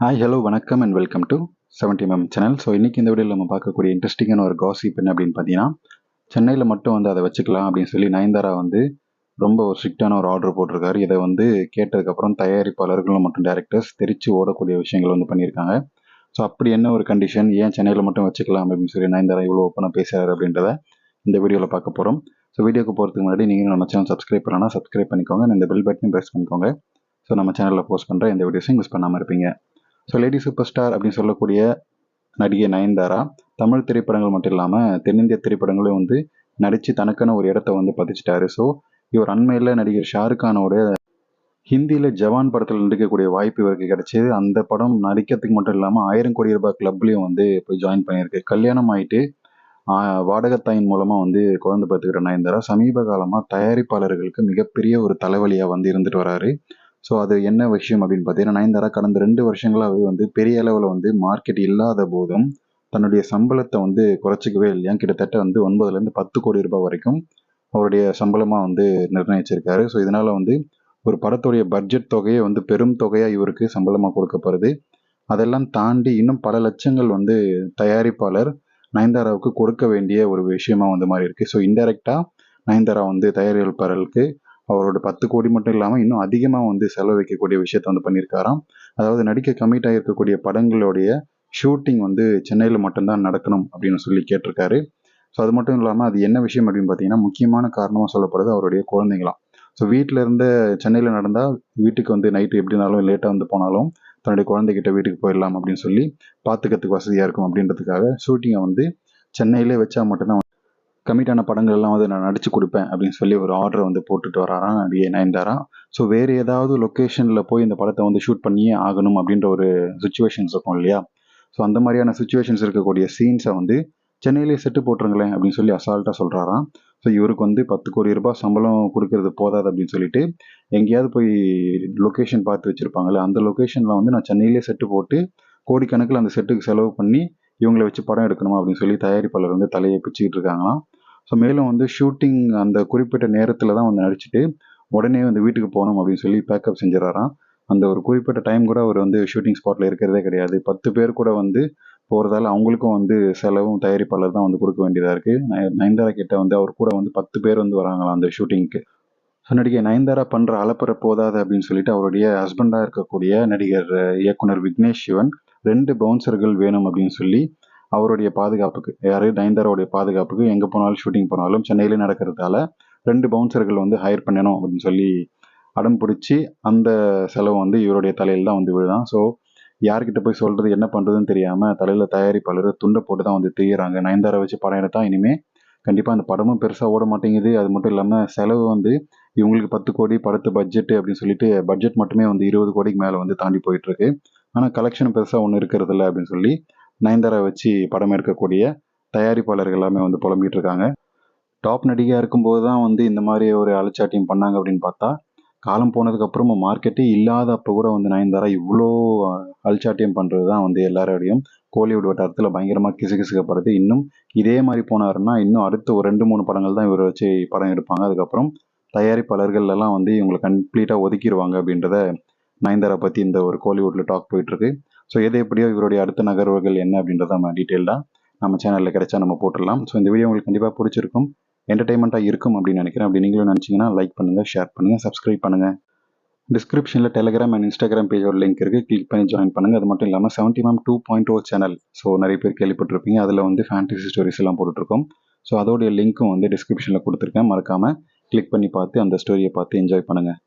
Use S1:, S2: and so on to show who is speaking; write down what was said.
S1: Hi hello வணக்கம் and welcome to seventy mam channel so இன்றைக்கி இந்த வீடியோவில் நம்ம பார்க்கக்கூடிய இன்ட்ரெஸ்டிங்கான ஒரு காசிப் என்ன அப்படின்னு பார்த்தீங்கன்னா சென்னையில் மட்டும் வந்து அதை வச்சுக்கலாம் அப்படின்னு சொல்லி நயன்தாரா வந்து ரொம்ப ஒரு ஸ்ட்ரிக்டான ஒரு ஆர்டர் போட்டிருக்காரு. இதை வந்து கேட்டதுக்கப்புறம் தயாரிப்பாளர்களும் மற்றும் டேரக்டர்ஸ் தெரிச்சு ஓடக்கூடிய விஷயங்கள் வந்து பண்ணியிருக்காங்க. ஸோ அப்படி என்ன ஒரு கண்டிஷன் ஏன் சென்னையில் மட்டும் வச்சுக்கலாம் அப்படின்னு சொல்லி நயன்தாரா இவ்வளோ ஓப்பனாக பேசுகிறாரு அப்படின்றத இந்த வீடியோவில் பார்க்க போகிறோம் ஸோ வீடியோக்கு போகிறதுக்கு முன்னாடி நீங்கள் நம்ம சேனல் சப்ஸ்கிரைப் பண்ணலாம் சப்ஸ்கிரைப் பண்ணிக்கோங்க. இந்த பெல் பட்டனையும் ப்ரெஸ் பண்ணிக்கோங்க. ஸோ நம்ம சேனலில் போஸ்ட் பண்ணுற எந்த வீடியோஸையும் மிஸ் பண்ணாமல் இருப்பீங்க. ஸோ லேடி சூப்பர் ஸ்டார் அப்படின்னு சொல்லக்கூடிய நடிகை நயன்தாரா தமிழ் திரைப்படங்கள் மட்டும் இல்லாமல் தென்னிந்திய திரைப்படங்களும் வந்து நடித்து தனக்கான ஒரு இடத்த வந்து பதிச்சிட்டாரு. ஸோ இவர் அண்மையில் நடிகர் ஷாருக் கானோட ஹிந்தியில் ஜவான் படத்தில் நடிக்கக்கூடிய வாய்ப்பு இவருக்கு கிடைச்சது. அந்த படம் நடிக்கிறதுக்கு மட்டும் இல்லாமல் ஆயிரம் கோடி ரூபாய் கிளப்லேயும் வந்து போய் ஜாயின் பண்ணியிருக்கு. கல்யாணம் ஆகிட்டு வாடகத்தாயின் மூலமாக வந்து குழந்தை பார்த்துக்கிற நயன்தாரா சமீப காலமாக தயாரிப்பாளர்களுக்கு மிகப்பெரிய ஒரு தலைவலியாக வந்து இருந்துட்டு வராரு. ஸோ அது என்ன விஷயம் அப்படின்னு பார்த்தீங்கன்னா நயன்தாரா கடந்த ரெண்டு வருஷங்களாகவே வந்து பெரிய அளவில் வந்து மார்க்கெட் இல்லாத போதும் தன்னுடைய சம்பளத்தை வந்து குறைச்சிக்கவே இல்லையா? கிட்டத்தட்ட வந்து ஒன்பதுலேருந்து பத்து கோடி ரூபாய் வரைக்கும் அவருடைய சம்பளமாக வந்து நிர்ணயிச்சிருக்காரு. ஸோ இதனால் வந்து ஒரு படத்துடைய பட்ஜெட் தொகையே வந்து பெரும் தொகையாக இவருக்கு சம்பளமாக கொடுக்கப்படுது. அதெல்லாம் தாண்டி இன்னும் பல லட்சங்கள் வந்து தயாரிப்பாளர் நயன்தாராவுக்கு கொடுக்க வேண்டிய ஒரு விஷயமா வந்து மாதிரி இருக்குது ஸோ இன்டெரக்டாக நயன்தாரா வந்து தயாரிப்பாளர்களுக்கு அவரோட பத்து கோடி மட்டும் இல்லாமல் இன்னும் அதிகமாக வந்து செலவு வைக்கக்கூடிய விஷயத்த வந்து பண்ணியிருக்காராம். அதாவது நடிக்க கமிட் ஆகிருக்கக்கூடிய படங்களுடைய ஷூட்டிங் வந்து சென்னையில் மட்டும்தான் நடக்கணும் அப்படின்னு சொல்லி கேட்டிருக்காரு. ஸோ அது மட்டும் இல்லாமல் அது என்ன விஷயம் அப்படின்னு பார்த்தீங்கன்னா முக்கியமான காரணமாக சொல்லப்படுது அவருடைய குழந்தைங்களாம். ஸோ வீட்டில் இருந்த சென்னையில் நடந்தால் வீட்டுக்கு வந்து நைட்டு எப்படினாலும் லேட்டாக வந்து போனாலும் தன்னுடைய குழந்தைகிட்ட வீட்டுக்கு போயிடலாம் அப்படின்னு சொல்லி பார்த்துக்கிறதுக்கு வசதியாக இருக்கும் அப்படின்றதுக்காக ஷூட்டிங்கை வந்து சென்னையிலே வச்சா மட்டும்தான் கமிட்டான படங்கள் எல்லாம் வந்து நான் நடிச்சு கொடுப்பேன் அப்படின்னு சொல்லி ஒரு ஆர்டர் வந்து போட்டுட்டு வராராம் நடிகை நயன்தாரா ஸோ வேறு ஏதாவது லொக்கேஷனில் போய் இந்த படத்தை வந்து ஷூட் பண்ணியே ஆகணும் அப்படின்ற ஒரு சுச்சுவேஷன்ஸ் இருக்கும் இல்லையா? ஸோ அந்த மாதிரியான சுச்சுவேஷன்ஸ் இருக்கக்கூடிய சீன்ஸை வந்து சென்னையிலேயே செட்டு போட்டுருங்களேன் அப்படின்னு சொல்லி அசால்ட்டாக சொல்கிறாராம் ஸோ இவருக்கு வந்து பத்து கோடி ரூபாய் சம்பளம் கொடுக்கறது போதாது அப்படின்னு சொல்லிட்டு எங்கேயாவது போய் லொக்கேஷன் பார்த்து வச்சுருப்பாங்கல்ல அந்த லொக்கேஷனில் வந்து நான் சென்னையிலே செட்டு போட்டு கோடிக்கணக்கில் அந்த செட்டுக்கு செலவு பண்ணி இவங்களை வச்சு படம் எடுக்கணுமா அப்படின்னு சொல்லி தயாரிப்பாளர் வந்து தலையை பிச்சுக்கிட்டு இருக்காங்களாம். ஸோ மேலும் வந்து ஷூட்டிங் அந்த குறிப்பிட்ட நேரத்தில் தான் வந்து நடிச்சுட்டு உடனே வந்து வீட்டுக்கு போகணும் அப்படின்னு சொல்லி பேக்கப் செஞ்சிடறாராம். அந்த ஒரு குறிப்பிட்ட டைம் கூட அவர் வந்து ஷூட்டிங் ஸ்பாட்டில் இருக்கிறதே கிடையாது. பத்து பேர் கூட வந்து போகிறதால அவங்களுக்கும் வந்து செலவும் தயாரிப்பாளர் தான் வந்து கொடுக்க வேண்டியதாக இருக்குது நயன்தாரா கிட்ட வந்து அவர் கூட வந்து பத்து பேர் வந்து வராங்களாம் அந்த ஷூட்டிங்க்கு ஸோ நடிகை நயன்தாரா பண்ணுற அலப்பற போதாது அப்படின்னு சொல்லிட்டு அவருடைய ஹஸ்பண்டாக இருக்கக்கூடிய நடிகர் இயக்குனர் விக்னேஷ் சிவன் ரெண்டு பவுன்சர்கள் வேணும் அப்படின்னு சொல்லி அவருடைய பாதுகாப்புக்கு யாரு? நயன்தாராவுடைய பாதுகாப்புக்கு எங்கே போனாலும் ஷூட்டிங் போனாலும் சென்னையில் நடக்கிறதால ரெண்டு பவுன்சர்கள் வந்து ஹையர் பண்ணணும் அப்படின்னு சொல்லி அடம் பிடிச்சி அந்த செலவு வந்து இவருடைய தலையில் தான் வந்து விழுதான். ஸோ யார்கிட்ட போய் சொல்கிறது என்ன பண்ணுறதுன்னு தெரியாமல் தலையில் தயாரிப்பாளர் துண்டை போட்டு தான் வந்து தெரியறாங்க. நயன்தாரா வச்சு படம் எடுத்தா இனிமேல் கண்டிப்பாக அந்த படமும் பெருசாக ஓட மாட்டேங்குது. அது மட்டும் இல்லாமல் செலவு வந்து இவங்களுக்கு பத்து கோடி படத்து பட்ஜெட் அப்படின்னு சொல்லிட்டு பட்ஜெட் மட்டுமே வந்து இருபது கோடிக்கு மேலே வந்து தாண்டி போயிட்டு இருக்கு. ஆனால் கலெக்ஷன் பெருசாக ஒன்றும் இருக்கிறது இல்லை அப்படின்னு சொல்லி நயன்தாரா வச்சு படம் எடுக்கக்கூடிய தயாரிப்பாளர்கள் எல்லாமே வந்து புலம்பிகிட்டு இருக்காங்க. டாப் நடிகையாக இருக்கும்போது தான் வந்து இந்த மாதிரி ஒரு அலச்சாட்டியம் பண்ணாங்க அப்படின்னு பார்த்தா காலம் போனதுக்கப்புறமா மார்க்கெட்டே இல்லாத அப்போ கூட வந்து நயன்தாரா இவ்வளோ அல்சாட்டியம் பண்ணுறது தான் வந்து எல்லாரோடையும் கோலிவுட் வட்டாரத்தில் பயங்கரமாக கிசுகிசுக்கப்படுது. இன்னும் இதே மாதிரி போனாருன்னா இன்னும் அடுத்த ஒரு ரெண்டு மூணு படங்கள் தான் இவரை வச்சு படம் எடுப்பாங்க. அதுக்கப்புறம் தயாரிப்பாளர்கள் எல்லாம் வந்து இவங்களை கம்ப்ளீட்டாக ஒதுக்கிடுவாங்க அப்படின்றத நயன்தாரா பற்றி இந்த ஒரு கோலிவுட்டில் டாக் போயிட்டுருக்கு ஸோ எது எப்படியோ இவருடைய அடுத்த நகர்வுகள் என்ன அப்படின்றத நம்ம டீட்டெயில்டாக நம்ம சேனலில் கிடைச்சா நம்ம போட்டுடலாம். ஸோ இந்த வீடியோ உங்களுக்கு கண்டிப்பாக பிடிச்சிருக்கும். என்டர்டைன்மெண்ட்டாக இருக்கும் அப்படின்னு நினைக்கிறேன். அப்படி நீங்களும் நினச்சிங்கன்னா லைக் பண்ணுங்கள் ஷேர் பண்ணுங்கள் சப்ஸ்கிரைப் பண்ணுங்கள் டிஸ்கிரிப்ஷனில் டெலிகிராம் அண்ட் இன்ஸ்டாகிராம் பேஜோட லிங்க் இருக்குது கிளிக் பண்ணி ஜாயின் பண்ணுங்கள் அது மட்டும் இல்லாமல் seventy mam two point O channel so நிறைய பேர் கேள்விப்பட்டிருப்பீங்க. அதில் வந்து ஃபேண்டசி ஸ்டோரிஸ் எல்லாம் போட்டுட்ருக்கோம் ஸோ அதோடைய லிங்க்கும் வந்து டிஸ்கிரிப்ஷனில் கொடுத்துருக்கேன். மறக்காமல் கிளிக் பண்ணி பார்த்து அந்த ஸ்டோரியை பார்த்து என்ஜாய் பண்ணுங்கள்